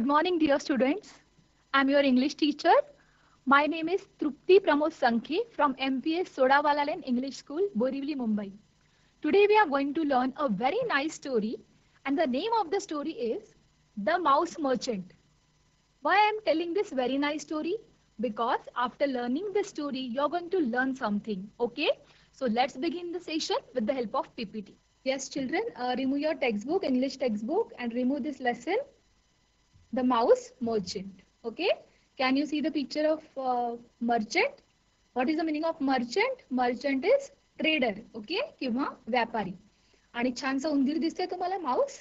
Good morning, dear students. I'm your English teacher. My name is Trupti Pramod Sankhe from MPS Sodawalalan English School, Borivali, Mumbai. Today we are going to learn a very nice story, and the name of the story is The Mouse Merchant. Why I am telling this very nice story? Because after learning the story, you're going to learn something. Okay? So let's begin the session with the help of PPT. Yes, children, uh, remove your textbook, English textbook, and remove this lesson, The Mouse Merchant. Okay? Can you see the picture of uh, merchant? What is the meaning of merchant? Merchant is trader. Okay? किंवा व्यापारी. आणि छानसा उंदीर दिसतोय तुम्हाला mouse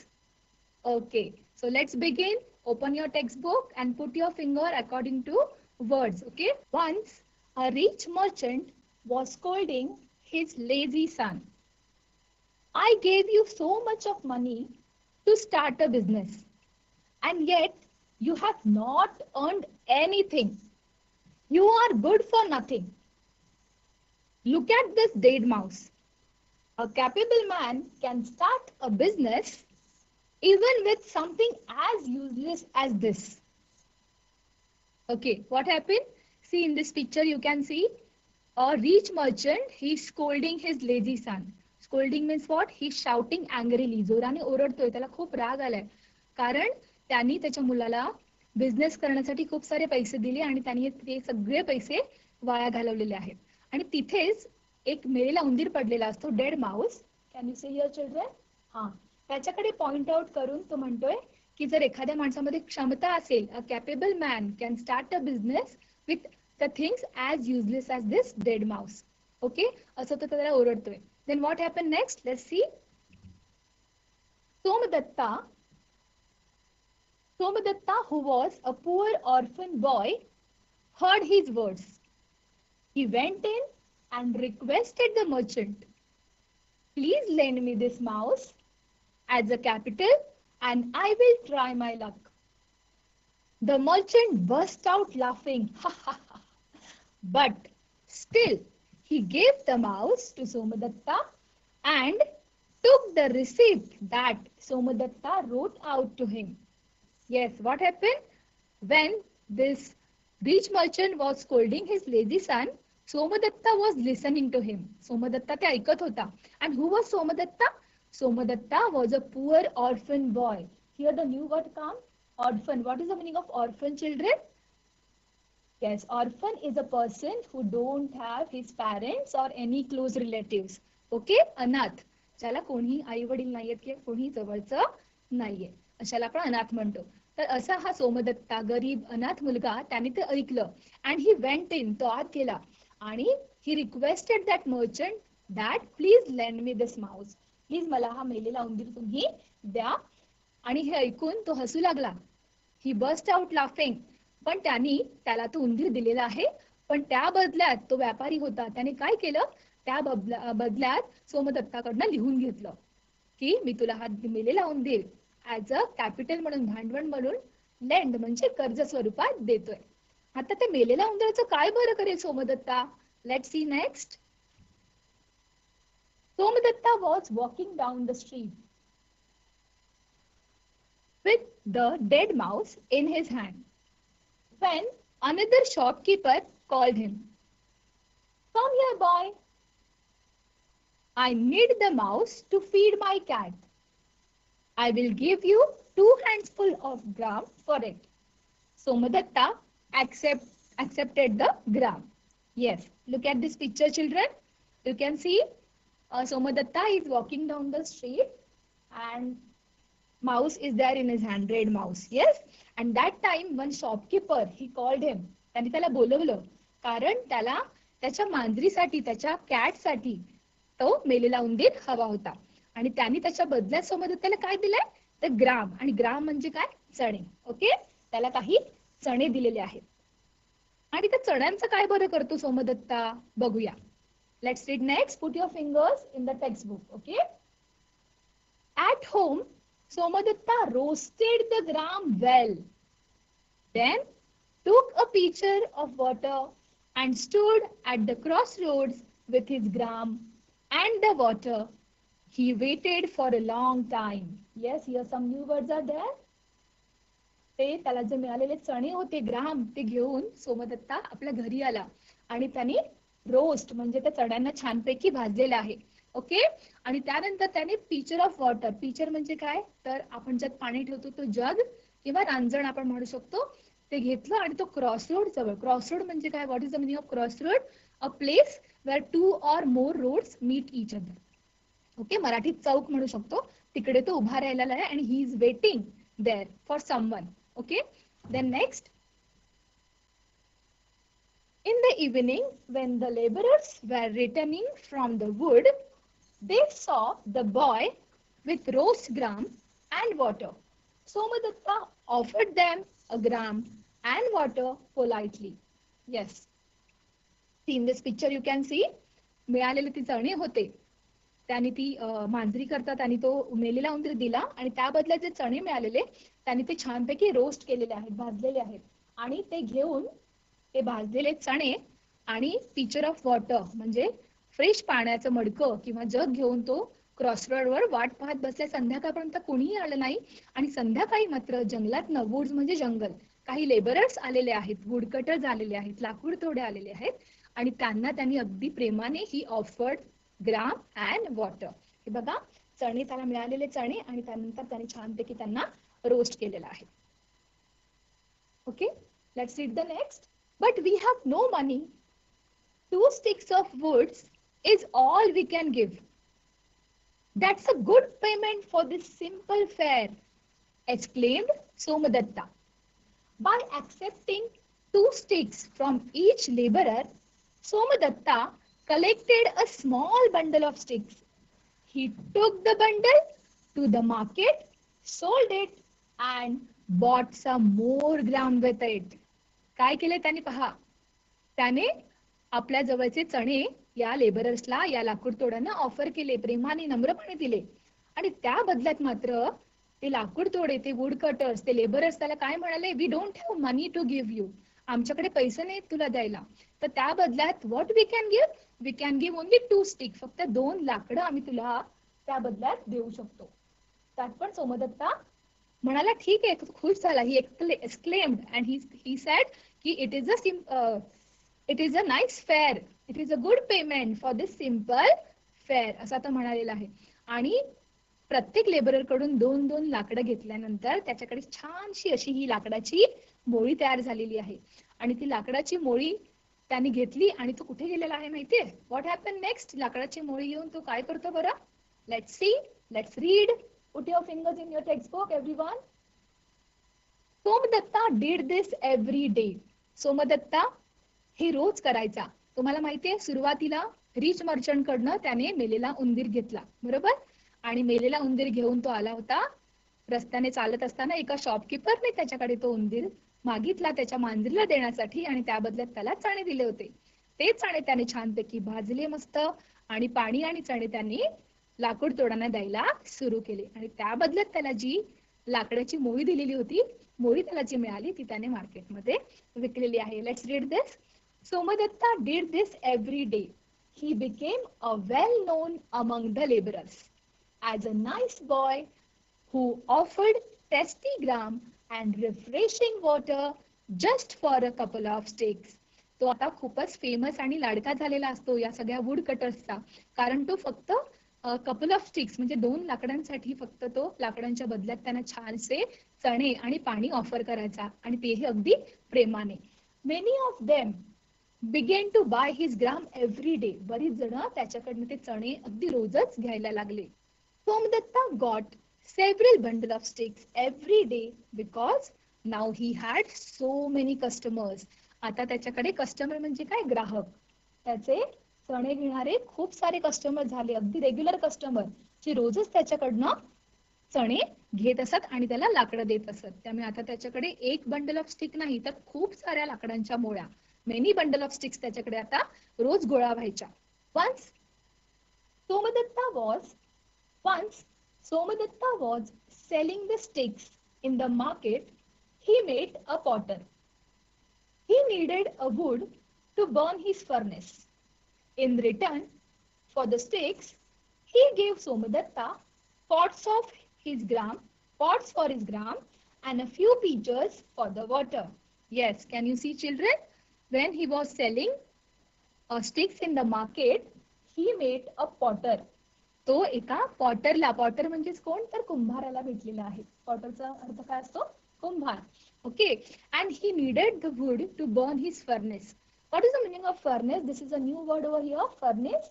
okay so let's begin open your textbook and put your finger according to words okay once a rich merchant was scolding his lazy son I gave you so much of money to start a business, and yet you have not earned anything. You are good for nothing. Look at this dead mouse. A capable man can start a business even with something as useless as this. Okay, what happened? See in this picture, you can see a rich merchant, he's scolding his lazy son. Scolding means what he shouting angrily जोराने ओरडतोय त्याला खूप राग आलाय कारण त्यांनी त्याच्या मुलाला business करण्यासाठी खूप सारे पैसे दिले आणि त्यांनी ते सगळे पैसे वाया घालवलेले आहेत. आणि तिथेच एक मेलेला उंदीर पडलेला असतो dead mouse can you see your children हा. त्याच्याकडे पॉइंट आउट करून तो म्हणतोय की जर एखाद्या माणसामध्ये क्षमता असेल a capable man can start a business with the things as useless as this dead mouse okay असं तो त्याला ओरडतोय. Then what happen next let see Somadatta Somadatta, who was a poor orphan boy, heard his words. He went in and requested the merchant, Please lend me this mouse as a capital and I will try my luck. The merchant burst out laughing. but still, he gave the mouse to Somadatta and took the receipt that Somadatta wrote out to him. Yes, what happened? When this rich merchant was scolding his lazy son, Somadatta was listening to him. Somadatta ते ऐकत होता. And who was Somadatta? Somadatta was a poor orphan boy. Here the new word comes, orphan. What is the meaning of orphan children? Yes, orphan is a person who don't have his parents or any close relatives. Okay, अनाथ ज्याला कोणीही आई वडील नाहीयेत किंवा कोणी जवळचं नाहीये अशाला आपण अनाथ म्हणतो. तर असा हा सोमदत्ता गरीब अनाथ मुलगा त्याने ते ऐकलं अँड ही वेंट इन तो आत गेला. आणि he requested that merchant that please lend me this mouse please मला हा मेलेला उंदीर तुम्ही द्या. आणि हे ऐकून तो हसू लागला. ही बस्ट आउट लाफिंग पण त्यांनी त्याला तो उंदीर दिलेला आहे. पण त्या बदल्यात तो व्यापारी होता. त्याने काय केलं? त्या बदल्यात सोमदत्ताकडनं लिहून घेतलं की मी तुला हा मेलेला उंदीर ऍज अ कॅपिटल म्हणून भांडवल म्हणून लेंड म्हणजे कर्ज स्वरूपात देतोय आता ते मेलेल्या उंदराचं काय बरं करेल Somadatta let see next Somadatta was walking down the street with the dead mouse in his hand. When another shopkeeper called him, Come here, boy. I need the mouse to feed my cat. I will give you two handsful of gram for it. Somadatta accept, accepted the gram. Yes, look at this picture, children. You can see uh, Somadatta is walking down the street and mouse is there in his hand, red mouse. Yes. And that time one shopkeeper, he called him. त्याने त्याला बोलवलं कारण त्याला त्याच्या मांजरीसाठी त्याच्या कॅटसाठी तो मेलेला उंदीर हवा होता आणि त्यांनी त्याच्या बदल्यात समोर त्याला काय दिलंय? तर ग्राम. आणि ग्राम म्हणजे काय? चणे. ओके? त्याला काही चणे दिलेले आहेत. आणि त्या चण्यांचं काय बरं करतो सोमदत्ता? बघूया. Let's read next put your fingers in the text okay? At home Somadatta roasted the gram well then took a pitcher of water and stood at the crossroads with his gram and the water. He waited for a long time. Yes, here some new words are there. ते त्याला जे मिळालेले चणे होते ग्राम ते घेऊन सोमदत्ता आपल्या घरी आला. आणि त्याने रोस्ट म्हणजे त्या चण्यांना छानपैकी भाजलेलं आहे. ओके आणि त्यानंतर त्याने पिचर ऑफ वॉटर पिचर म्हणजे काय? तर आपण ज्यात पाणी ठेवतो तो जग किंवा रांजण आपण म्हणू शकतो. ते घेतलं आणि तो क्रॉस रोड जवळ. क्रॉस रोड म्हणजे काय? What is the meaning of crossroad a place where two or more roads meet each other okay मराठीत चौक म्हणू शकतो. तिकडे तो उभा राहिलेला आहे and he is waiting there for someone okay? Then next in the evening when the labourers were returning from the wood they saw the boy with roast gram and water Somadatta offered them a gram and water politely yes in this picture you can see मिळालेले ती चणे होते. त्यांनी ती मांजरी करता त्यांनी तो मेलेला उंदीर दिला आणि त्या बदल्यात जे चणे मिळालेले त्यांनी ते छानपैकी रोस्ट केलेले आहेत भाजलेले आहेत. आणि ते घेऊन ते भाजलेले चणे आणि पिचर ऑफ वॉटर म्हणजे फ्रेश पाण्याचं मडकं किंवा जग घेऊन तो क्रॉसरोडवर वाट पाहत बसल्या संध्याकाळपर्यंत कोणीही आलं नाही आणि संध्याकाळी मात्र जंगलात न वुड्स म्हणजे जंगल. काही लेबरर्स आलेले आहेत वुडकटर्स आलेले आहेत लाकूड थोडे आलेले आहेत आणि त्यांना त्यांनी अगदी प्रेमाने he offered gram and water बने मिला चने छान पैकी roast K okay let's read the next but we have no money two sticks of woods is all we can give that's a good payment for this simple fare exclaimed Somadatta by accepting two sticks from each labourer Somadatta collected a small bundle of sticks. He took the bundle to the market, sold it, and bought some more gram with it. काय केले त्याने पहा. त्याने आपल्या जवळचे चणे या लेबरर्सला या लाकूड तोड्यांना ऑफर केले प्रेमाने नम्रपणे दिले. आणि त्या बदल्यात मात्र ते लाकूड तोडे ते वुड कटर्स ते लेबरर्स त्याला काय म्हणाले? We don't have money to give you आमच्याकडे पैसे नाहीत तुला द्यायला. तर त्या बदल्यात what we can give we can give only two stick फक्त दोन लाकडं आम्ही तुला त्या बदल्यात देऊ शकतो. त्यात पण सोमदत्ता म्हणाला ठीक आहे तू खुश झाला. He exclaimed and he he said की it is a sim it is a nice fare it is a good payment for this simple fare असं आता म्हणालेलं आहे. आणि प्रत्येक लेबररकडून दोन दोन लाकडं घेतल्यानंतर त्याच्याकडे छानशी अशी ही लाकडाची मोळी तयार झालेली आहे. आणि ती लाकडाची मोळी त्यांनी घेतली आणि तो कुठे गेलेला आहे माहितीये? व्हॉट हॅपन नेक्स्ट लाकडाची मोळी घेऊन तो काय करतो बरं? Let's see let's read put your fingers in your textbook every one Somadatta did this every day Somadatta हे रोज करायचा. तुम्हाला माहितीये सुरुवातीला रिच मर्चंट कडनं त्याने मेलेला उंदीर घेतला. बरोबर? आणि मेलेला उंदीर घेऊन तो आला होता. रस्त्याने चालत असताना एका शॉपकीपरने त्याच्याकडे तो उंदीर मागितला त्याच्या मांजरीला देण्यासाठी आणि त्या बदल्यात त्याला चणे दिले होते. ते चणे त्याने छानपैकी भाजले मस्त आणि पाणी आणि चणे त्यांनी लाकूड तोडांना द्यायला सुरू केले. आणि त्या बदल्यात त्याला जी लाकडाची मोळी दिलेली होती मोळी त्याला जी मिळाली ती त्याने मार्केटमध्ये विकलेली आहे. Let's read this Somadatta did this every day he became a well known among the labourers as a nice boy who offered tasty gram and refreshing water just for a couple of sticks. तो आता खूपच famous आणि लाडका झालेला असतो या सगळ्या would कटर्सचा कारण तो फक्त कपल ऑफ स्टिक्स म्हणजे दोन लाकडांसाठी फक्त तो लाकडांच्या बदल्यात त्यांना छानसे चणे आणि पाणी ऑफर करायचा आणि तेही अगदी प्रेमाने. Many of them began to buy his gram every day बरीच जण त्याच्याकडनं ते चणे अगदी रोजच घ्यायला लागले. Somadatta got several bundle of sticks every day because now he had so many customers आता त्याच्याकडे कस्टमर म्हणजे काय? ग्राहक. त्याचे चणे घेणारे खूप सारे कस्टमर झाले अगदी रेग्युलर कस्टमर जे रोजच त्याच्याकडनं चणे घेत असत आणि त्याला लाकडं देत असत. त्यामुळे आता त्याच्याकडे एक बंडल ऑफ स्टिक नाही तर खूप साऱ्या लाकडांच्या मोळ्या. मेनी बंडल ऑफ स्टिक्स त्याच्याकडे आता रोज गोळा व्हायच्या. Once Somadatta was once Somadatta was selling the sticks in the market, he met a potter. He needed a wood to burn his furnace. In return for the sticks, he gave Somadatta pots of his gram, pots for his gram and a few pitchers for the water. Yes, can you see children? When he was selling uh, sticks in the market, he made a potter. तो एका पॉटरला Potter म्हणजेच कोण? तर कुंभाराला भेटलेला आहे. पॉटरचा अर्थ काय असतो? कुंभार. Okay? And he needed the wood to burn his furnace what is the meaning of furnace this is a new word over here furnace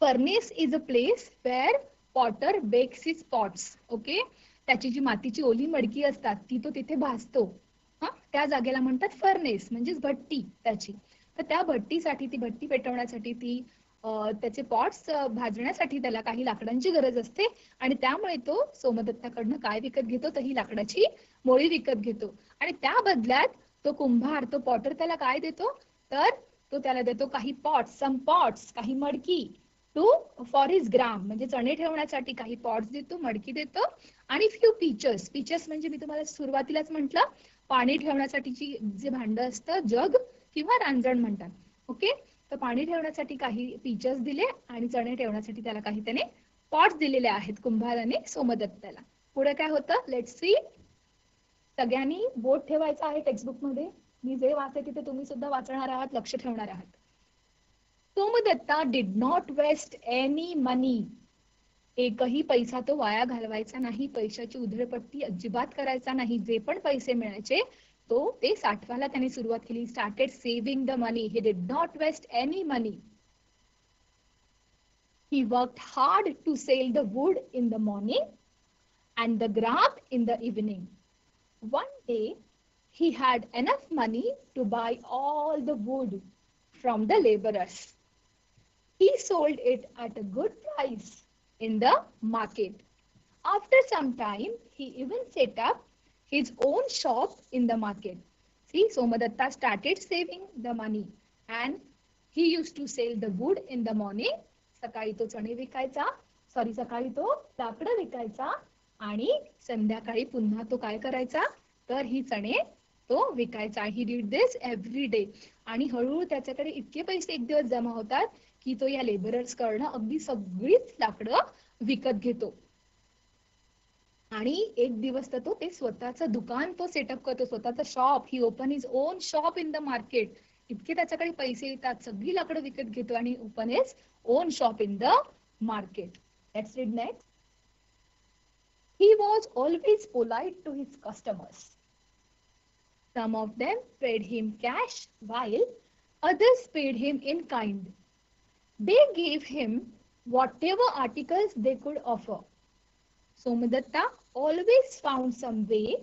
furnace is a place where potter bakes his pots okay त्याची जी मातीची ओली मडकी असतात ती तो तिथे भाजतो. हा? त्या जागेला म्हणतात फर्नेस म्हणजेच भट्टी त्याची. तर त्या भट्टीसाठी ती भट्टी पेटवण्यासाठी ती त्याचे पॉट्स भाजण्यासाठी त्याला काही लाकडांची गरज असते आणि त्यामुळे तो सोमदत्ताकडनं काय विकत घेतो तर ही लाकडाची मोळी विकत घेतो. आणि त्या बदल्यात तो कुंभार तो पॉटर त्याला काय देतो? तर तो त्याला देतो काही पॉट्स सम पॉट्स काही मडकी टू फॉर हिज ग्राम म्हणजे चणे ठेवण्यासाठी काही पॉट्स देतो मडकी देतो आणि फ्यू पीचर्स पीचर्स म्हणजे मी तुम्हाला सुरुवातीलाच म्हंटल पाणी ठेवण्यासाठीची जे भांड असतं जग किंवा रांजण म्हणतात. ओके तर पाणी ठेवण्यासाठी काही फीचर्स दिले आणि चणे ठेवण्यासाठी त्याला काही त्याने पॉट्स दिलेले आहेत कुंभाराने सोमदत्ताला. पुढे काय होतं? लेट सी सगळ्यांनी बोट ठेवायचा आहे टेक्स्टबुकमध्ये. मी जे वाचते तिथे तुम्ही सुद्धा वाचणार आहात लक्ष ठेवणार आहात. Somadatta did not waste any money एकही पैसा तो वाया घालवायचा नाही. पैशाची उधळपट्टी अजिबात करायचा नाही. जे पण पैसे मिळायचे तो ते साठवायला त्याने सुरुवात केली started saving the money he did not waste any money He worked hard to sell the wood in the morning and the graft in the evening. One day, he had enough money to buy all the wood from the laborers. He sold it at a good price in the market. After some time, he even set up his own shop in the market. See, Somadatta started saving the money and he used to sell the wood in the morning. सकाळी तो चणे विकायचा sorry सकाळी तो लाकडं विकायचा आणि संध्याकाळी पुन्हा तो काय करायचा तर ही चणे तो विकायचा he did this every day आणि हळूहळू त्याच्याकडे इतके पैसे एक दिवस जमा होतात की तो या लेबरर्स कडनं अगदी सगळीच लाकडं विकत घेतो आणि एक दिवस तर तो ते स्वतःच दुकान तो सेटअप करतो स्वतःच shop he open his own shop in the market इतके त्याच्याकडे पैसे येतात सगळी लाकडं विकत घेतो आणि open his own shop in the market he was always polite to his customers some of them paid him cash while others paid him in kind they gave him whatever articles they could offer Somadatta always found some way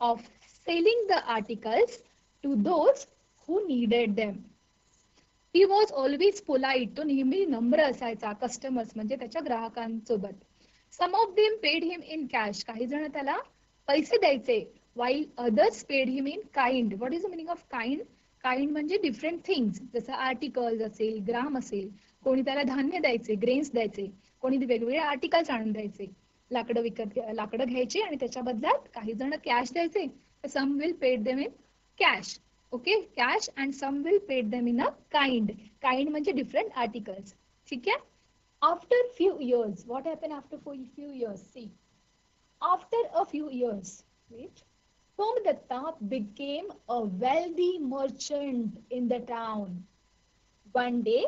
of selling the articles to those who needed them. He was always polite. तो नेहमी नम्र असायचा customers म्हणजे त्याच्या ग्राहकांसोबत. Some of them paid him in cash काही जण त्याला पैसे द्यायचे while others paid him in kind what is the meaning of kind kind म्हणजे डिफरंट थिंग्स जसं आर्टिकल्स असेल ग्राम असेल कोणी त्याला धान्य द्यायचे ग्रेन्स द्यायचे कोणी वेगवेगळे आर्टिकल्स आणून द्यायचे. लाकडं विकत लाकडं घ्यायची आणि त्याच्या बदल्यात काही जण कॅश द्यायचे. Some will paid them in cash okay cash and some will paid them in a kind kind म्हणजे डिफरंट आर्टिकल्स ठीक आहे? After few years what happen after few years see after a few years wait Somadatta became a wealthy merchant in the town one day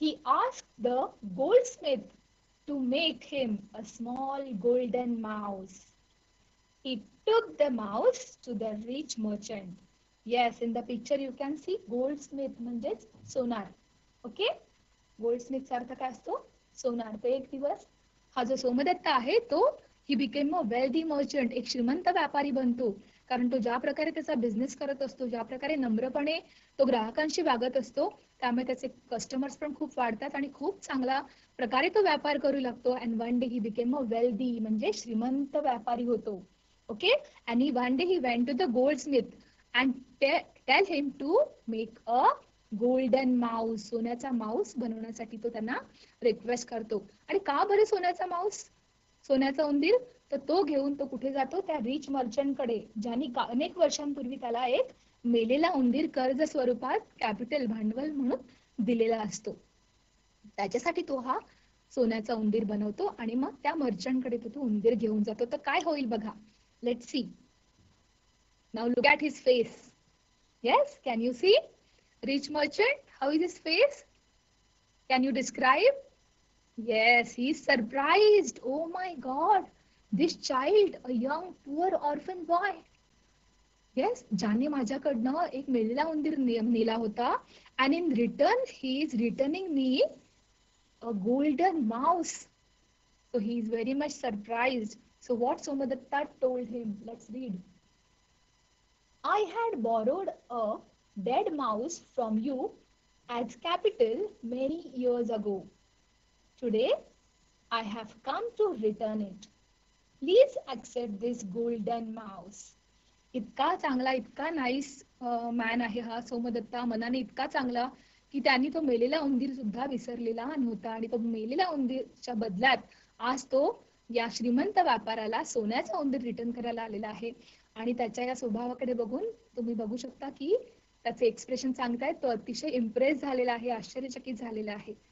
he ask the goldsmith to make him a small golden mouse he took the mouse to the rich merchant yes in the picture you can see goldsmith म्हणजेच सोनार okay गोल्डस्मिथचा अर्थ काय असतो सोनार तर एक दिवस हा जो सोमदत्त आहे तो he became a wealthy merchant एक श्रीमंत व्यापारी बनतो. कारण तो ज्या प्रकारे त्याचा बिझनेस करत असतो ज्या प्रकारे नम्रपणे तो ग्राहकांशी वागत असतो त्यामुळे त्याचे कस्टमर्स पण खूप वाढतात आणि खूप चांगला प्रकारे तो व्यापार करू लागतो. And one day he became a wealthy म्हणजे श्रीमंत व्यापारी होतो. Okay and he one day he went to the goldsmith and tell him to make a golden mouse सोन्याचा माऊस बनवण्यासाठी तो त्यांना रिक्वेस्ट करतो. आणि का बरं सोन्याचा माऊस सोन्याचा उंदीर तर तो घेऊन तो कुठे जातो? त्या रिच मर्चंटकडे ज्यांनी अनेक वर्षांपूर्वी त्याला एक मेलेला उंदीर कर्ज स्वरूपात कॅपिटल भांडवल म्हणून दिलेला असतो. त्याच्यासाठी तो हा सोन्याचा उंदीर बनवतो आणि मग त्या मर्चंटकडे तो तो उंदीर घेऊन जातो. तर काय होईल बघा. Let see now look at his face yes can you see rich merchant how is his face can you describe Yes, he's surprised. Oh my God, this child, a young poor orphan boy. Yes ज्याने माझ्याकडनं एक मेलेला उंदीर ने- नेला होता and in return he is returning me a golden mouse So he is very much surprised. So what Somadatta told him? Let's read. I had borrowed a dead mouse from you as capital many years ago. Today I have come to return it. Please accept this golden mouse. इतका चांगला इतका nice man आहे हा सोमदत्ता मनाने इतका चांगला की त्यांनी तो मेलेला उंदीर सुद्धा विसरलेला नव्हता आणि तो मेलेला उंदीरच्या बदल्यात आज तो या श्रीमंत व्यापाराला सोन्याचा उंदीर रिटर्न करायला आलेला आहे आणि त्याच्या या स्वभावाकडे बघून तुम्ही बघू शकता की त्याचे एक्सप्रेशन सांगतायत तो अतिशय इम्प्रेस झालेला आहे आश्चर्यचकित झालेला आहे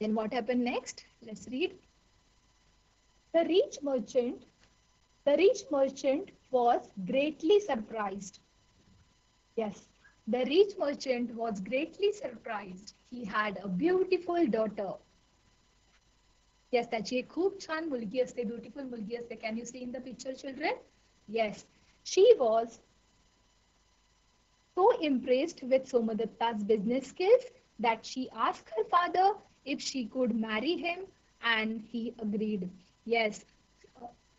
Then what happen next let's read the rich merchant the rich merchant was greatly surprised. Yes, the rich merchant was greatly surprised. He had a beautiful daughter. Yes, त्याची एक खूप छान मुलगी असते ब्युटिफुल मुलगी असते can you see in the picture children yes she was so impressed with Somadatta's business skills that she asked her father if she could marry him and he agreed. Yes,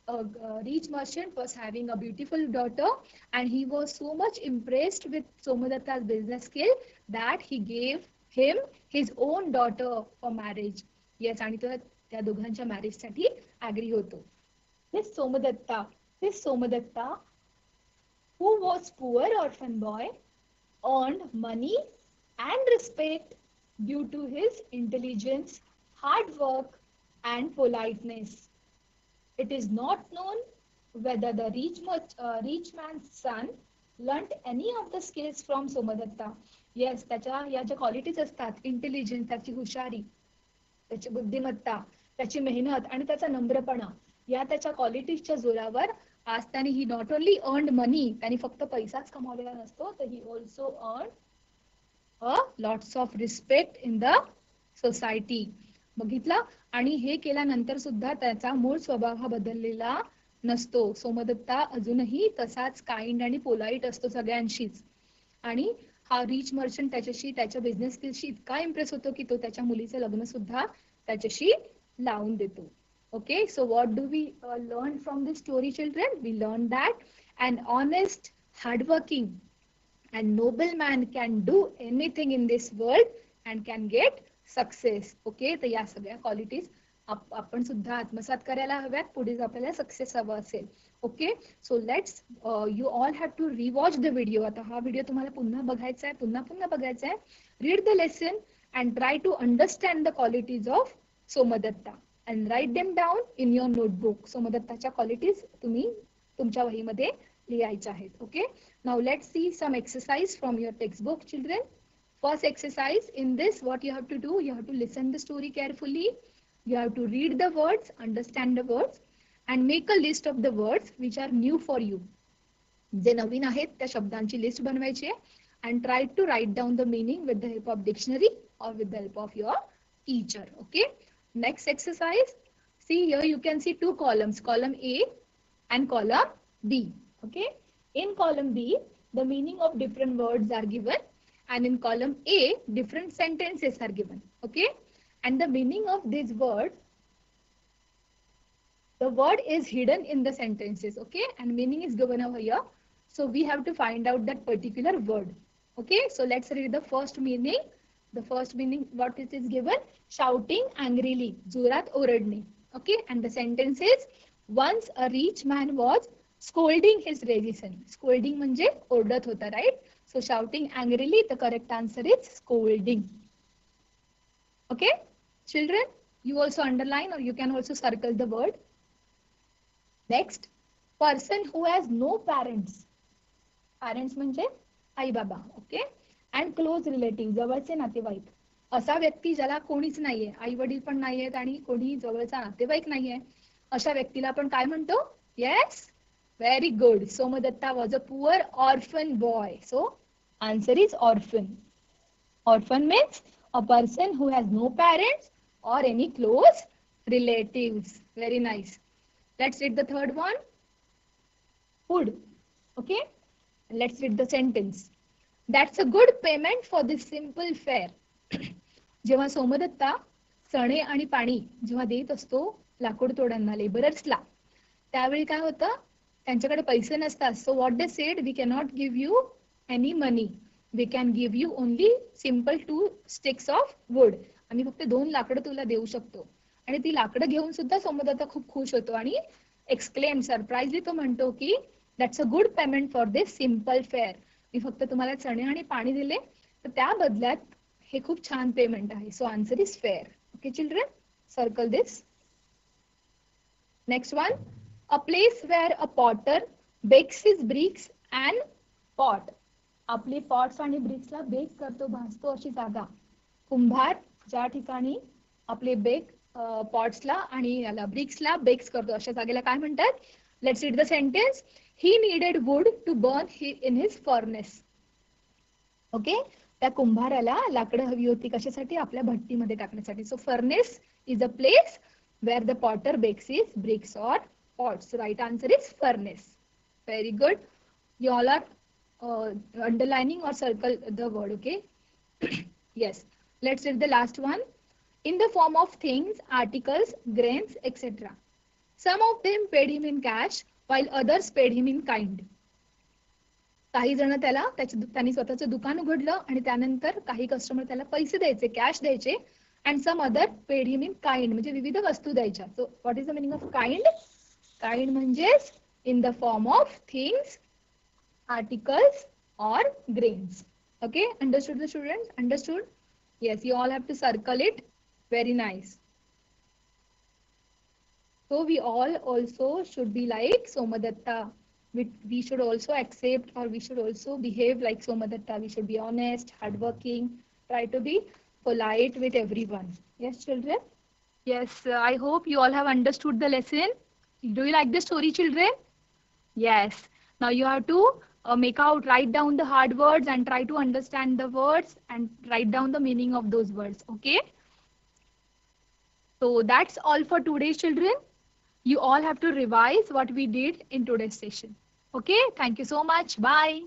a, a rich merchant was having a beautiful daughter and he was so much impressed with Somadatta's business skill that he gave him his own daughter for marriage. Yes, आणि तो त्या दोघांच्या मॅरेजसाठी agree होतो. This Somadatta, this Somadatta, who was poor orphan boy, earned money and respect due to his intelligence, hard work, and politeness. It is not known whether the rich, much, uh, rich man's son learnt any of the skills from Somadatta. Yes, त्याच्या या ज्या qualities असतात intelligence त्याची हुशारी त्याची बुद्धिमत्ता त्याची मेहनत आणि त्याचा नम्रपणा या त्याच्या क्वालिटीजच्या जोरावर आज त्याने he not only earn money त्याने फक्त पैसाच कमावलेला नसतो तर he also earn a lots of respect in the society बघितलं? आणि हे केल्यानंतर सुद्धा त्याचा मूळ स्वभाव हा बदललेला नसतो. सोमदत्ता अजूनही तसाच काइंड आणि पोलाईट असतो सगळ्यांशीच. आणि हा रिच मर्चंट त्याच्याशी त्याच्या बिझनेस स्किलशी इतका इम्प्रेस होतो की तो त्याच्या मुलीचं लग्न सुद्धा त्याच्याशी लावून देतो. Okay so what do we learn from this story children we learn that and honest hardworking and noble man can do anything in this world and can get success okay तर या सगळ्या क्वालिटीज आपण सुद्धा आत्मसात करायला हव्यात. पुढे आपल्याला सक्सेस हवं असेल. Okay so let's you all have to rewatch the video आता हा व्हिडिओ तुम्हाला पुन्हा बघायचा आहे पुन्हा पुन्हा बघायचा आहे. Read the lesson and try to understand the qualities of Somadatta. And write them down in your notebook सोमदत्ताच्या qualities तुम्ही तुमच्या वहीमध्ये लिहायच्या आहेत okay now let see some exercise from your textbook children First exercise in this, what you have to do, you have to listen the story carefully. You have to read the words, understand the words, and make a list of the words which are new for you. जे नवीन आहेत त्या शब्दांची list बनवायची आहे and try to write down the meaning with the help of dictionary or with the help of your teacher. Okay. Next exercise. See here you can see two columns, column A and column B. Okay. In column B, the meaning of different words are given and in column A, different sentences are given. Okay. And the meaning of this word, the word is hidden in the sentences. Okay. And meaning is given over here. So we have to find out that particular word. Okay. So let's read the first meaning. The first meaning, what it is given? Shouting angrily. Zurat oradne. Okay. And the sentence is, once a rich man was scolding his lazy son scolding म्हणजे ओरडत होता right so shouting angrily the correct answer is scolding okay children you also underline और you can also circle the word next person who has no parents parents म्हणजे आई बाबा okay and close relative जवळचे नातेवाईक. असा व्यक्ती ज्याला कोणीच नाहीये आई वडील पण नाही आहेत आणि कोणी जवळचा नातेवाईक नाहीये अशा व्यक्तीला आपण काय म्हणतो? Yes Very good. Somadatta was a poor orphan boy. So, answer is orphan. Orphan means a person who has no parents or any close relatives. Very nice. Let's read the third one. Food. Okay? Let's read the sentence. That's a good payment for this simple fare. जेव्हा सोमदत्ता चणे आणि पाणी जेव्हा देत असतो लाकूड तोडांना लेबरर्सला त्यावेळी काय होतं त्यांच्याकडे पैसे नसतात. So what they said we cannot give you any money we can give you only simple two sticks of wood आम्ही फक्त दोन लाकडं तुला देऊ शकतो. आणि ती लाकडं घेऊन सुद्धा सोमदत्ता खूप खुश होतो आणि एक्सक्लेम सरप्राईजली तो म्हणतो की that's a good payment for this simple fare मी फक्त तुम्हाला चणे आणि पाणी दिले. तर त्या बदल्यात हे खूप छान पेमेंट आहे. So answer is fare okay children circle this next one A place where a potter bakes his bricks and pot आपली पॉट्स आणि ब्रिक्सला बेक करतो भाजतो अशी जागा. कुंभार ज्या ठिकाणी आपले बेक पॉट्सला आणि याला ब्रिक्सला बेक्स करतो अशा जागेला काय म्हणतात? Let's read the sentence he needed wood to burn he in his furnace okay त्या कुंभाराला लाकडं हवी होती कशासाठी? आपल्या भट्टीमध्ये टाकण्यासाठी. So furnace is a place where the potter bakes his bricks or pots. Right answer is furnace. Very good. You all are uh, underlining or circle the word okay yes let's read the last one in the form of things articles grains etc some of them paid him in cash while others paid him in kind काही जण त्याला त्याच्या त्यांनी स्वतःचं दुकान उघडलं आणि त्यानंतर काही कस्टमर त्याला पैसे द्यायचे कॅश द्यायचे and some other paid him in kind म्हणजे विविध वस्तू द्यायच्या so what is the meaning of kind kind म्हणजेच in the form of things articles or grains. Okay, understood the students? Understood? Yes, you all have to circle it. Very nice. So we all also should be like Somadatta. We, we should also accept or we should also behave like Somadatta. We should be honest, hardworking, try to be polite with everyone. Yes, children? Yes, uh, I hope you all have understood the lesson. Do you like the story, children? Yes. Now you have to uh, make out, write down the hard words and try to understand the words and write down the meaning of those words. Okay. So that's all for today's children. You all have to revise what we did in today's session. Okay. Thank you so much. Bye.